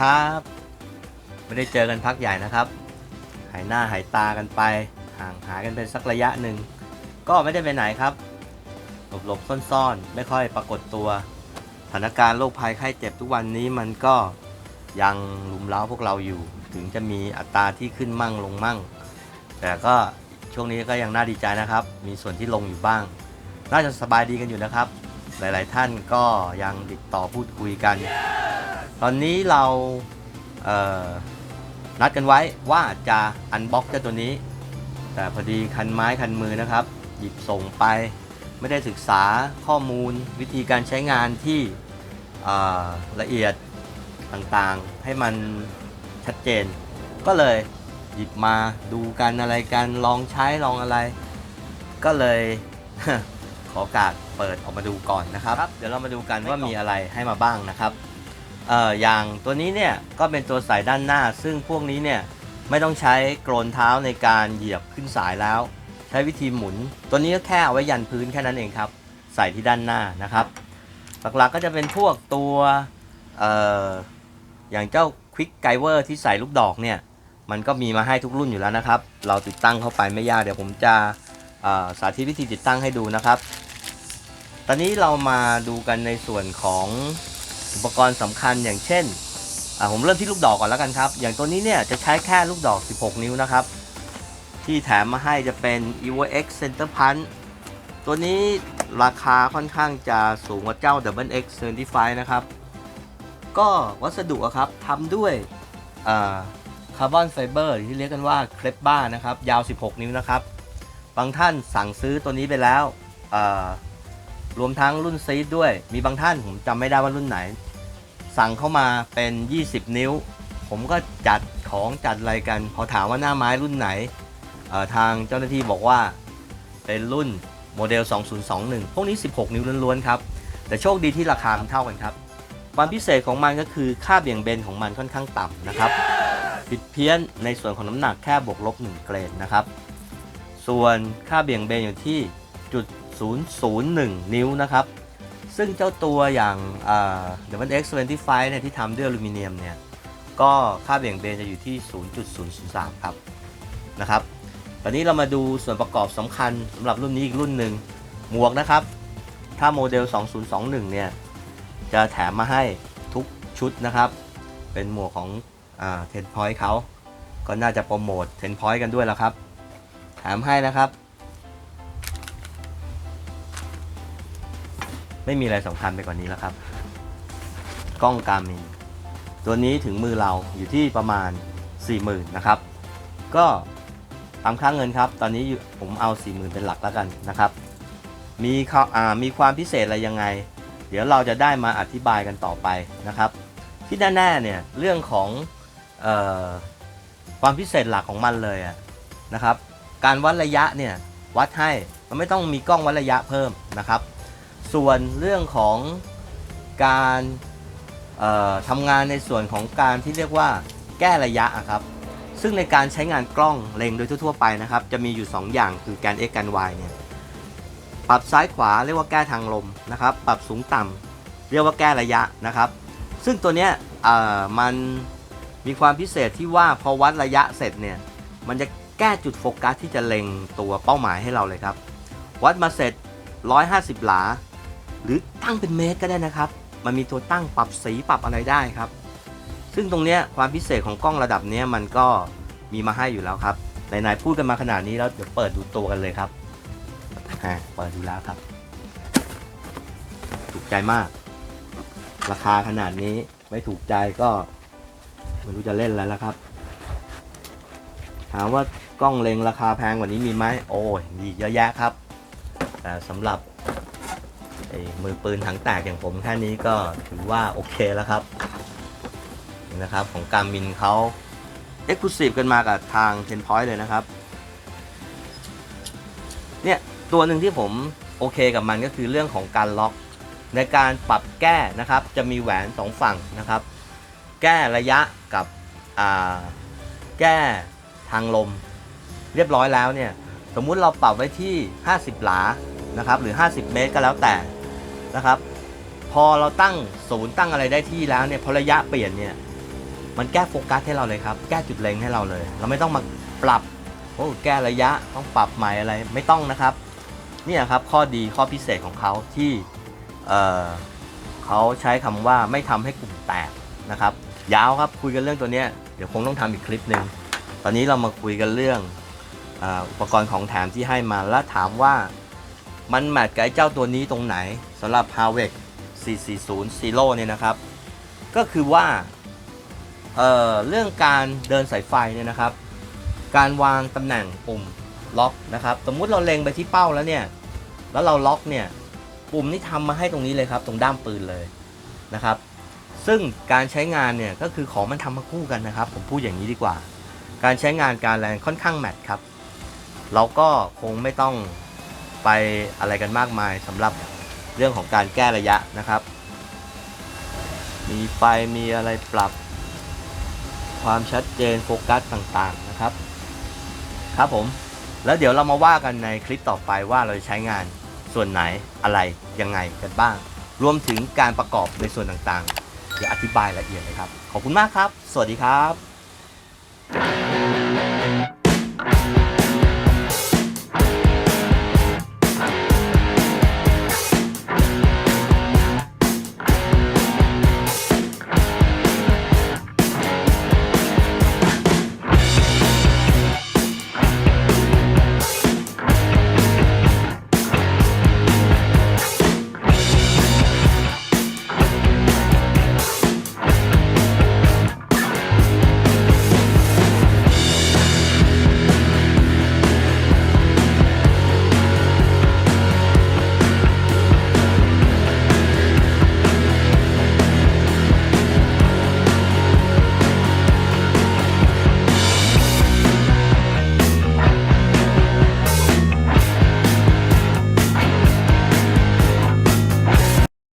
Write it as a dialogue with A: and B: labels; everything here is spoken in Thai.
A: ครับ ไม่ได้เจอกันพักใหญ่นะครับ หายหน้าหายตากันไป ห่างหายกันไปสักระยะหนึ่ง ก็ไม่ได้ไปไหนครับหลบหลบๆซ่อนๆ ไม่ค่อยปรากฏตัว สถานการณ์โรคภัยไข้เจ็บทุกวันนี้มันก็ยังลุมเล้าพวกเราอยู่ ถึงจะมีอัตราที่ขึ้นมั่งลงมั่ง แต่ก็ช่วงนี้ก็ยังน่าดีใจนะครับ มีส่วนที่ลงอยู่บ้าง น่าจะสบายดีกันอยู่นะครับ หลาย ๆ ท่านก็ยังติดต่อพูดคุยกัน ตอนนี้เราเนัดกันไว้ว่าจะอันบ็อกเจ้าตัวนี้ แต่พอดีคันไม้คันมือนะครับ หยิบส่งไปไม่ได้ศึกษาข้อมูลวิธีการใช้งานที่ละเอียดต่างๆ ให้มันชัดเจน ก็เลยหยิบมาดูกันอะไรกันลองใช้ลองอะไร ก็เลยขอโอกาสเปิดออกมาดูก่อนนะครับ เดี๋ยวเรามาดูกันว่ามีอะไรให้มาบ้างนะครับ เอ่ออย่างตัวนี้เนี่ยก็เป็นตัวสายด้านหน้า ซึ่งพวกนี้เนี่ยไม่ต้องใช้โกรนเท้าในการเหยียบขึ้นสายแล้ว ใช้วิธีหมุน ตัวนี้ก็แค่เอาไว้ยันพื้นแค่นั้นเองครับ ใส่ที่ด้านหน้านะครับหลักๆก็จะเป็นพวกตัวอออย่างเจ้า Quick g i v e r ที่ใส่ลูกดอกเนี่ยมันก็มีมาให้ทุกรุ่นอยู่แล้วนะครับ เราติดตั้งเข้าไปไม่ยากเดี๋ยวผมจะสาธิตวิธีติดตั้งให้ดูนะครับ ตอนนี้เรามาดูกันในส่วนของ อุปกรณ์สำคัญอย่างเช่นผมเริ่มที่ลูกดอกก่อนแล้วกันครับ อย่างตัวนี้เนี่ยจะใช้แค่ลูกดอก 16 นิ้วนะครับ ที่แถมมาให้จะเป็น evo x center punch ตัวนี้ราคาค่อนข้างจะสูงกว่าเจ้า double x 75นะครับ ก็วัสดุครับทำด้วยคาร์บอนไฟเบอร์ที่เรียกกันว่าเคลปบ้านะครับ ยาว 16 นิ้วนะครับ บางท่านสั่งซื้อตัวนี้ไปแล้ว รวมทั้งรุ่นซีดด้วย มีบางท่านผมจำไม่ได้ว่ารุ่นไหน สั่งเข้ามาเป็น 20 นิ้ว ผมก็จัดของจัดอะไรกัน พอถามว่าหน้าไม้รุ่นไหน ทางเจ้าหน้าที่บอกว่าเป็นรุ่นโมเดล 2021 พวกนี้ 16 นิ้วล้วนๆครับ แต่โชคดีที่ราคามันเท่ากันครับ ความพิเศษของมันก็คือค่าเบี่ยงเบนของมันค่อนข้างต่ำนะครับ ผิดเพี้ยนในส่วนของน้ำหนักแค่บวกลบ 1 เกรดนะครับ ส่วนค่าเบี่ยงเบนอยู่ที่จุด001 นิ้วนะครับ ซึ่งเจ้าตัวอย่างเดวัน X 25เนี่ยที่ทำด้วยอลูมิเนียมเนี่ย ก็ค่าเบี่ยงเบนจะอยู่ที่ 0.003 ครับนะครับ ตอนนี้เรามาดูส่วนประกอบสำคัญสำหรับรุ่นนี้อีกรุ่นหนึ่งหมวกนะครับ ถ้าโมเดล 2021 เนี่ย จะแถมมาให้ทุกชุดนะครับ เป็นหมวกของเทนพอยต์เขา ก็น่าจะโปรโมทเทนพอยต์กันด้วยแล้วครับ แถมให้นะครับ ไม่มีอะไรสำคัญไปกว่านี้แล้วครับ กล้องการมินตัวนี้ถึงมือเราอยู่ที่ประมาณ 40,000นะครับ ก็ตามค่าเงินครับ ตอนนี้ผมเอา 40,000 เป็นหลักแล้วกันนะครับ มีข้ออ่ามีความพิเศษอะไรยังไง เดี๋ยวเราจะได้มาอธิบายกันต่อไปนะครับ ที่แน่ๆเนี่ยเรื่องของออความพิเศษหลักของมันเลยอะนะครับ การวัดระยะเนี่ยวัดให้มันไม่ต้องมีกล้องวัดระยะเพิ่มนะครับ ส่วนเรื่องของการทำงานในส่วนของการที่เรียกว่าแก้ระยะครับ ซึ่งในการใช้งานกล้องเล็งโดยทั่วไปนะครับ จะมีอยู่ 2 อย่างคือการ x การ y เนี่ย ปรับซ้ายขวาเรียกว่าแก้ทางลมนะครับ ปรับสูงต่ำเรียกว่าแก้ระยะนะครับ ซึ่งตัวเนี้ยมันมีความพิเศษที่ว่าพอวัดระยะเสร็จเนี่ย มันจะแก้จุดโฟกัสที่จะเล็งตัวเป้าหมายให้เราเลยครับ วัดมาเสร็จ 150 หลา หรือตั้งเป็นเมตรก็ได้นะครับ มันมีตัวตั้งปรับสีปรับอะไรได้ครับ ซึ่งตรงเนี้ยความพิเศษของกล้องระดับเนี้ยมันก็มีมาให้อยู่แล้วครับไหนๆพูดกันมาขนาดนี้แล้วเดี๋ยวเปิดดูตัวกันเลยครับเปิดดูแล้วครับ ถูกใจมาก ราคาขนาดนี้ไม่ถูกใจก็ไม่รู้จะเล่นแล้วละครับ ถามว่ากล้องเล็งราคาแพงกว่านี้มีไหมโอ้ยมีเยอะแยะครับ แต่สำหรับ มือปืนถังแตกอย่างผมแค่นี้ก็ถือว่าโอเคแล้วครับนะครับของการมินเขาเอ็กซ์คลูซีฟกันมากับทางเทนพอยต์เลยนะครับ เนี่ยตัวหนึ่งที่ผมโอเคกับมันก็คือเรื่องของการล็อกในการปรับแก้นะครับ จะมีแหวนสองฝั่งนะครับ แก้ระยะกับแก้ทางลม เรียบร้อยแล้วเนี่ย สมมุติเราปรับไว้ที่ 50 หลานะครับ หรือ 50 เมตรก็แล้วแต่ นะครับ พอเราตั้งศูนย์ตั้งอะไรได้ที่แล้วเนี่ยพอระยะเปลี่ยนเนี่ยมันแก้โฟกัสให้เราเลยครับ แก้จุดเล็งให้เราเลย เราไม่ต้องมาปรับโอ้แก้ระยะต้องปรับใหม่อะไรไม่ต้องนะครับเนี่ยครับข้อดีข้อพิเศษของเขาที่เเขาใช้คำว่าไม่ทำให้กลุ่มแตกนะครับ ยาวครับคุยกันเรื่องตัวเนี้ยเดี๋ยวคงต้องทำอีกคลิปหนึ่งตอนนี้เรามาคุยกันเรื่องออุปกรณ์ของแถมที่ให้มาแล้วถามว่า มันแมทกับไอ้เจ้าตัวนี้ตรงไหนสำหรับ h a r v e c 440 Zero เนี่ยนะครับ ก็คือว่าเอ่อเรื่องการเดินสายไฟเนี่ยนะครับ การวางตำแหน่งปุ่มล็อกนะครับ สมมุติเราเล็งไปที่เป้าแล้วเนี่ย แล้วเราล็อกเนี่ย ปุ่มนี่ทำมาให้ตรงนี้เลยครับ ตรงด้ามปืนเลยนะครับ ซึ่งการใช้งานเนี่ยก็คือของมันทำมาคู่กันนะครับ ผมพูดอย่างนี้ดีกว่า การใช้งานการแรงค่อนข้างแมทครับ เราก็คงไม่ต้อง ไปอะไรกันมากมายสำหรับเรื่องของการแก้ระยะนะครับ มีไฟมีอะไรปรับ ความชัดเจนโฟกัสต่างๆนะครับ ครับผม แล้วเดี๋ยวเรามาว่ากันในคลิปต่อไปว่าเราจะใช้งานส่วนไหนอะไรยังไงกันบ้าง รวมถึงการประกอบในส่วนต่างๆเดี๋ยวอธิบายละเอียดเลยครับ ขอบคุณมากครับ สวัสดีครับ